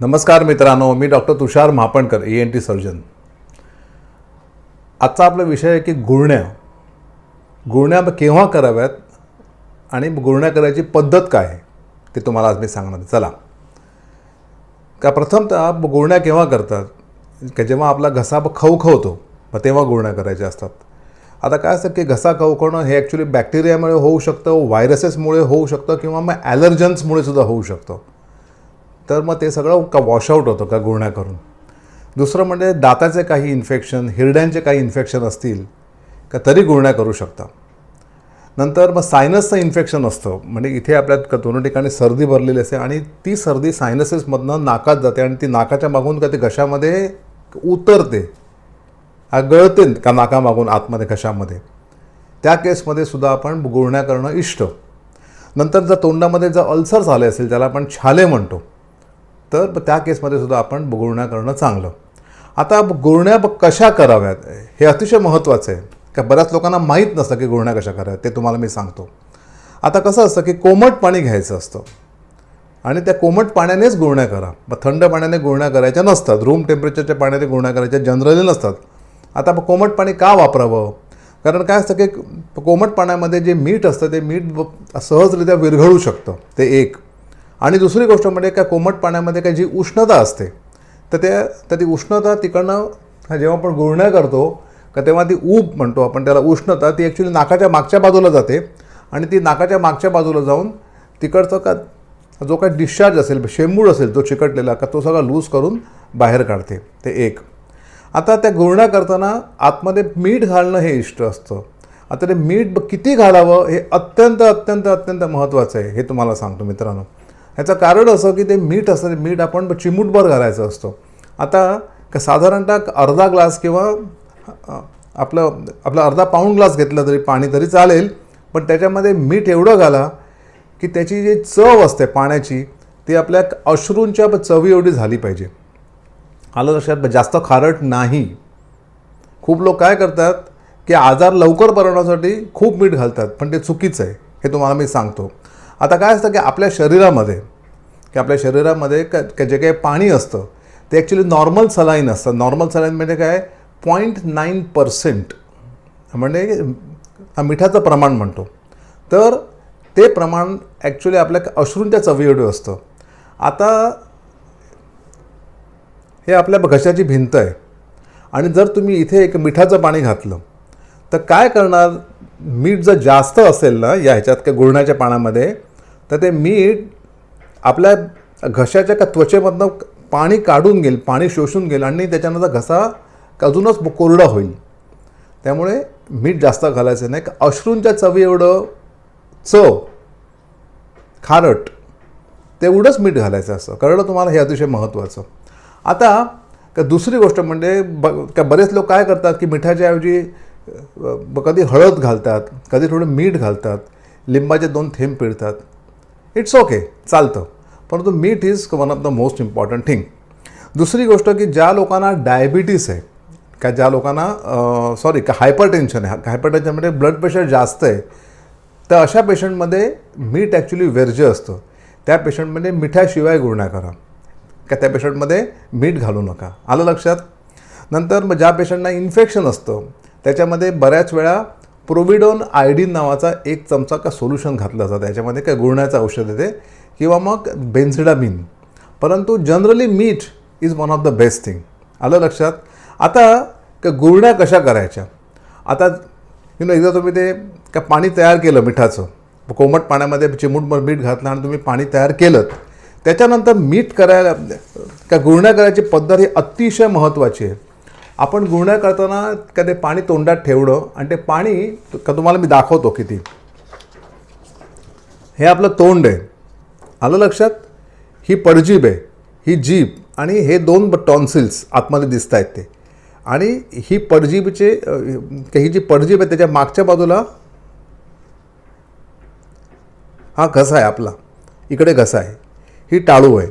नमस्कार मित्रांनो मी doctor Tushar Mahapankar E N T surgeon आजचा आपला विषय आहे की गुळण्या. गुळण्या केव्हा कराव्यात आणि गुळण्या करायची पद्धत काय आहे ते तुम्हाला आज मी सांगणार आहे. चला. का प्रथमतः गुळण्या केव्हा करतात? का जेव्हा आपला घसा खवखवतो मग तेव्हा गुळण्या करायच्या असतात. आता काय असतं की घसा खवखवणं हे ॲक्च्युली बॅक्टेरियामुळे होऊ शकतं व्हायरसेसमुळे होऊ शकतं किंवा मग ॲलर्जन्समुळे सुद्धा होऊ शकतं. तर मग ते सगळं का वॉशआउट होतं का गुळण्या करून? दुसरं म्हणजे दाताचे काही इन्फेक्शन हिरड्यांचे काही इन्फेक्शन असतील का तरी गुळण्या करू शकता. नंतर मग सायनसचं इन्फेक्शन असतं. म्हणजे इथे आपल्यात दोन्ही दोन ठिकाणी सर्दी भरलेली असते आणि ती सर्दी सायनसेसमधनं नाकात जाते आणि ती नाकाच्या मागून का ती घशामध्ये उतरते. हा गळते का नाकामागून आतमध्ये घशामध्ये. त्या केसमध्ये सुद्धा आपण गुळण्या करणं इष्ट. नंतर जर तोंडामध्ये जर अल्सर झाले असेल त्याला आपण छाले म्हणतो तर त्या केसमध्ये सुद्धा आपण गुळण्या करणं चांगलं. आता गुळण्या कशा कराव्यात? हे अतिशय महत्त्वाचं आहे. का बऱ्याच लोकांना माहीत नसतं की गुळण्या कशा कराव्यात ते तुम्हाला मी सांगतो. आता कसं असतं की कोमट पाणी घ्यायचं असतं. आणि त्या कोमट पाण्यानेच गुळण्या करा. मग थंड पाण्याने गुळण्या करायच्या नसतात. रूम टेम्परेचरच्या पाण्याने गुळण्या करायच्या जनरली नसतात. आता मग कोमट पाणी का वापरावं? कारण काय असतं की कोमट पाण्यामध्ये जे मीठ असतं ते मीठ सहजरित्या विरघळू शकतं. ते एक. आणि दुसरी गोष्ट म्हणजे काय कोमट पाण्यामध्ये काय जी उष्णता असते तर त्या तर ती उष्णता तिकडनं जेव्हा आपण गुळण्या करतो का तेव्हा ती ऊब म्हणतो आपण त्याला उष्णता ती ॲक्च्युली नाकाच्या मागच्या बाजूला जाते. आणि ती नाकाच्या मागच्या बाजूला जाऊन तिकडचं का जो काय डिस्चार्ज असेल शेंबूड असेल तो चिकटलेला का तो सगळा लूज करून बाहेर काढते. ते एक. आता त्या गुळण्या करताना आतमध्ये मीठ घालणं हे इष्ट असतं. आता ते मीठ ब- किती घालावं हे अत्यंत अत्यंत अत्यंत महत्त्वाचं आहे हे तुम्हाला सांगतो मित्रांनो. ह्याचं कारण असं की ते मीठ असतं मीठ आपण चिमूटभर घालायचं असतं. आता साधारणतः अर्धा ग्लास किंवा आपलं आपला अर्धा पाऊण ग्लास घेतला तरी पाणी तरी चालेल पण त्याच्यामध्ये मीठ एवढं घाला की त्याची जी चव असते पाण्याची ती आपल्या अश्रूंच्या चवी एवढी झाली पाहिजे. आलं लक्षात? जास्त खारट नाही. खूप लोक काय करतात की आजार लवकर बरवण्यासाठी खूप मीठ घालतात पण ते चुकीचं आहे. हे तुम्हाला मी सांगतो. आता काय असतं की आपल्या शरीरामध्ये की आपल्या शरीरामध्ये क जे काही पाणी असतं ते ॲक्च्युली नॉर्मल सलाईन असतं. नॉर्मल सलाईन म्हणजे काय? पॉईंट नाईन पर्सेंट म्हणजे हा मिठाचं प्रमाण म्हणतो. तर ते प्रमाण ॲक्च्युली आपल्या अश्रूंच्या चवीएवढं असतं. आता हे आपल्या घशाची भिंत आहे. आणि जर तुम्ही इथे एक मिठाचं पाणी घातलं तर काय करणार? मीठ जर जास्त असेल ना या ह्याच्यात का गुळण्याच्या पाण्यामध्ये तर ते मीठ आपल्या घशाच्या का त्वचेमधनं पाणी काढून घेईल पाणी शोषून घेईल आणि त्याच्यानंतर घसा अजूनच कोरडा होईल. त्यामुळे मीठ जास्त घालायचं नाही. का अश्रूंच्या चवी एवढं चव खारट तेवढंच मीठ घालायचं असतं कळलं तुम्हाला? हे अतिशय महत्त्वाचं. आता का दुसरी गोष्ट म्हणजे ब का बरेच लोक काय करतात की मिठाच्या ऐवजी कधी हळद घालतात कधी थोडं मीठ घालतात लिंबाचे दोन थेंब पिळतात. इट्स ओके चालतं. परंतु मीठ is one of the most important thing दुसरी गोष्ट की ज्या लोकांना डायबिटीस आहे का ज्या लोकांना सॉरी का हायपर टेन्शन आहे हायपर टेन्शन म्हणजे ब्लड प्रेशर जास्त आहे तर अशा पेशंटमध्ये मीठ ॲक्च्युली वर्ज्य असतं. त्या पेशंटमध्ये मिठाशिवाय गुळण्या करा. का त्या पेशंटमध्ये मीठ घालू नका. आलं लक्षात? नंतर मग ज्या पेशंटना इन्फेक्शन असतं त्याच्यामध्ये बऱ्याच वेळा प्रोविडोन आयडीन नावाचा एक चमचा का सोल्युशन घातलं जातं. त्याच्यामध्ये काय गुळण्याचं औषध येते किंवा मग बेन्झिडामिन परंतु जनरली मीठ is one of the best thing आलं लक्षात? आता का गुळण्या कशा करायच्या? आता यु नो एकदा तुम्ही ते का पाणी तयार केलं मिठाचं. कोमट पाण्यामध्ये चिमूटभर मीठ घातलं आणि तुम्ही पाणी तयार केलं. त्याच्यानंतर मीठ करायला का गुळण्या करायची पद्धत ही अतिशय महत्त्वाची आहे. आपण गुळण्या करताना का ते पाणी तोंडात ठेवणं आणि ते पाणी का तुम्हाला मी दाखवतो किती. हे आपलं तोंड आहे. आलं लक्षात? ही पडजीब आहे. ही जीभ आणि हे दोन टॉन्सिल्स आतमध्ये दिसत आहेत ते. आणि ही पडजीबचे ही जी पडजीब आहे त्याच्या मागच्या बाजूला हा घसा आहे आपला. इकडे घसा आहे. ही टाळू आहे.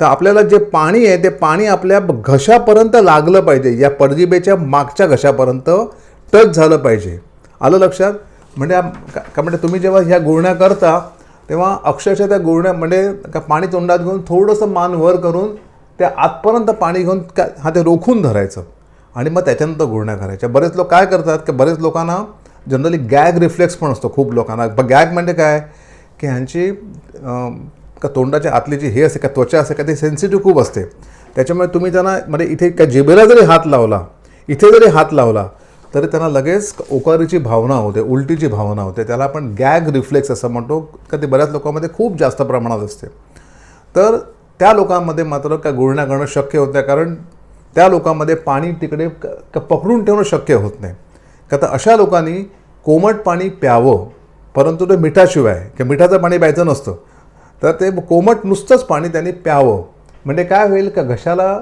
तर आपल्याला जे पाणी आहे ते पाणी आपल्या घशापर्यंत लागलं पाहिजे. या पडजिबेच्या मागच्या घशापर्यंत टच झालं पाहिजे. आलं लक्षात? म्हणजे का म्हणजे तुम्ही जेव्हा ह्या गुळण्या करता तेव्हा अक्षरशः त्या गुळण्या म्हणजे का पाणी तोंडात घेऊन थोडंसं मान वर करून त्या आतपर्यंत पाणी घेऊन का हा ते रोखून धरायचं. आणि मग त्याच्यानंतर गुळण्या करायच्या. बरेच लोक काय करतात की बरेच लोकांना जनरली गॅग रिफ्लेक्स पण असतो खूप लोकांना. ब गॅग म्हणजे काय? की ह्यांची का तोंडाच्या आतली जी हे असते का त्वचा असते का ते सेन्सिटिव्ह खूप असते. त्याच्यामुळे तुम्ही त्यांना म्हणजे इथे काय जिबेला जरी हात लावला इथे जरी हात लावला तरी त्यांना लगेच ओकारीची भावना होते उलटीची भावना होते. त्याला आपण गॅग रिफ्लेक्स असं म्हणतो का ते बऱ्याच लोकांमध्ये खूप जास्त प्रमाणात असते. तर त्या लोकांमध्ये मात्र काय गुळण्या करणं शक्य होतं कारण त्या लोकांमध्ये पाणी तिकडे क- पकडून ठेवणं शक्य होत नाही. का तर अशा लोकांनी कोमट पाणी प्यावं परंतु ते मिठाशिवाय किंवा मिठाचं पाणी प्यायचं नसतं. तर ते कोमट नुसतंच पाणी त्यांनी प्यावं. म्हणजे काय होईल का घशाला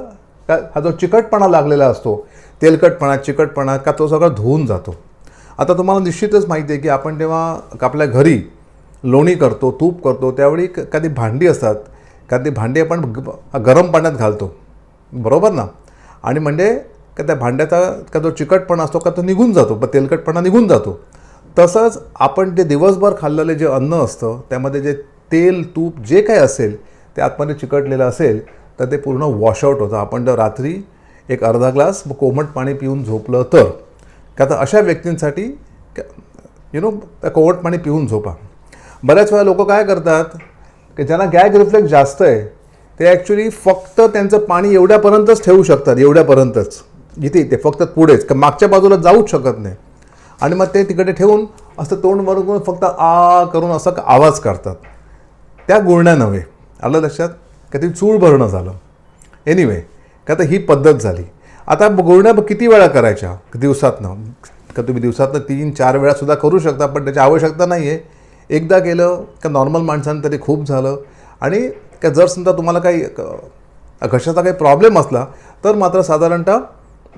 का हा जो चिकटपणा लागलेला असतो तेलकटपणा चिकटपणा का तो सगळा धुवून जातो. आता तुम्हाला निश्चितच माहिती आहे की आपण जेव्हा आपल्या घरी लोणी करतो तूप करतो त्यावेळी क- कधी भांडी असतात कधी भांडी आपण गरम पाण्यात घालतो. बरोबर ना? आणि म्हणजे का त्या भांड्याचा का जो चिकटपणा असतो का तो निघून जातो पण तेलकटपणा निघून जातो. तसंच आपण जे दिवसभर खाल्लेले जे अन्न असतं त्यामध्ये जे तेल तूप जे काही असेल ते आतमध्ये चिकटलेलं असेल तर ते पूर्ण वॉशआउट होतं. आपण जर रात्री एक अर्धा ग्लास कोमट पाणी पिऊन झोपलं तर. का तर अशा व्यक्तींसाठी यु नो कोमट पाणी पिऊन झोपा. बऱ्याच वेळा लोक काय करतात की ज्यांना गॅग रिफ्लेक्स जास्त आहे ते ॲक्च्युली फक्त त्यांचं पाणी एवढ्यापर्यंतच ठेवू शकतात एवढ्यापर्यंतच. इथे ते फक्त पुढेच का मागच्या बाजूला जाऊच शकत नाही. आणि मग ते तिकडे ठेवून असं तोंड वरून फक्त आ करून असं आवाज करतात त्या गुळण्या नव्हे. आलं लक्षात? का चूळ भरणं झालं. एनिवे का तर ही पद्धत झाली. आता गुळण्या किती वेळा करायच्या? दिवसातनं. का तुम्ही दिवसातनं तीन चार वेळासुद्धा करू शकता पण त्याची आवश्यकता नाही आहे एकदा केलं का नॉर्मल माणसानं तरी खूप झालं. आणि का जर समजा तुम्हाला काही घशाचा काही प्रॉब्लेम असला तर मात्र साधारणतः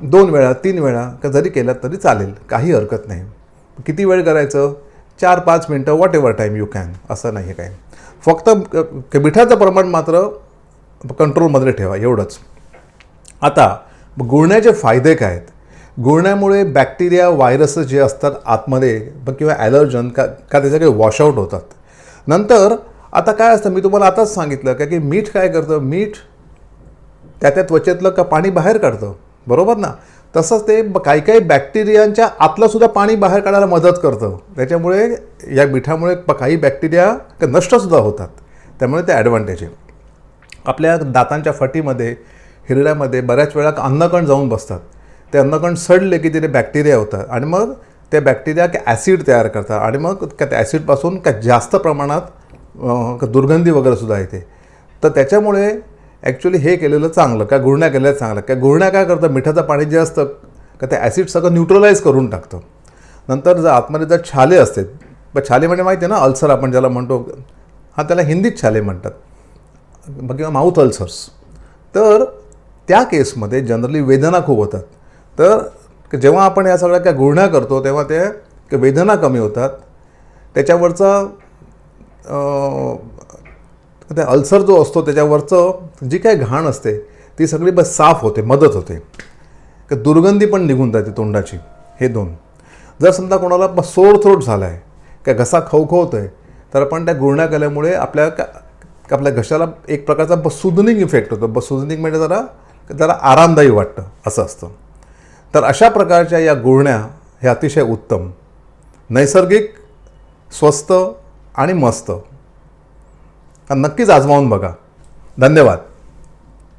दोन वेळा तीन वेळा का जरी केलं तरी चालेल. काही हरकत नाही. किती वेळ करायचं? चार पाच मिनटं whatever time you can असं नाही आहे काय फक्त मिठाचं प्रमाण मात्र कंट्रोलमध्ये ठेवा एवढंच. आता गुळण्याचे फायदे काय आहेत? गुळण्यामुळे बॅक्टेरिया व्हायरस जे असतात आतमध्ये किंवा ॲलर्जन का का त्याचे काही वॉशआउट होतात. नंतर आता काय असतं मी तुम्हाला आताच सांगितलं का की मीठ काय करतं? मीठ त्या त्या त्वचेतलं का पाणी बाहेर काढतं? बरोबर ना? तसंच ते ब- काही काही बॅक्टेरियांच्या आतलं सुद्धा पाणी बाहेर काढायला मदत करतं. त्याच्यामुळे या मिठामुळे प- काही बॅक्टेरिया नष्टसुद्धा होतात. त्यामुळे ते ॲडव्हान्टेज आहे. आपल्या दातांच्या फटीमध्ये हिरड्यामध्ये बऱ्याच वेळा अन्नकण जाऊन बसतात. ते अन्नकण सडले की तिथे बॅक्टेरिया होतात आणि मग ते बॅक्टेरिया की ॲसिड तयार करतात आणि मग त्या ॲसिडपासून का जास्त प्रमाणात दुर्गंधी वगैरे सुद्धा येते. तर त्याच्यामुळे ॲक्च्युली हे केलेलं चांगलं का गुळण्या केलेलं चांगलं का गुळण्या काय करतं? मिठाचं पाणी जे असतं का ते ॲसिड सगळं न्यूट्रलाइज करून टाकतं. नंतर जर आतमध्ये जर छाले असते छाले म्हणजे माहिती आहे ना अल्सर आपण ज्याला म्हणतो हा त्याला हिंदीत छाले म्हणतात. मग किंवा माऊथ अल्सर्स तर त्या केसमध्ये जनरली वेदना खूप होतात. तर जेव्हा आपण या सगळ्या काय गुळण्या करतो तेव्हा ते वेदना कमी होतात. त्याच्यावरचा तर ते अल्सर जो असतो त्याच्यावरचं जी काही घाण असते ती सगळी बस साफ होते मदत होते. का दुर्गंधी पण निघून जाते तोंडाची हे दोन. जर समजा कोणाला बस सोर थ्रोट झाला आहे का घसा खवखवतो आहे तर आपण त्या गुळण्या केल्यामुळे आपल्या का आपल्या घशाला एक प्रकारचा बसुदनिंग इफेक्ट होतो. बसुदनिंग म्हणजे जरा जरा आरामदायी वाटतं असं असतं. तर अशा प्रकारच्या या गुळण्या हे अतिशय उत्तम. नैसर्गिक स्वस्त आणि मस्त. नक्कीच आजमावून बघा. धन्यवाद.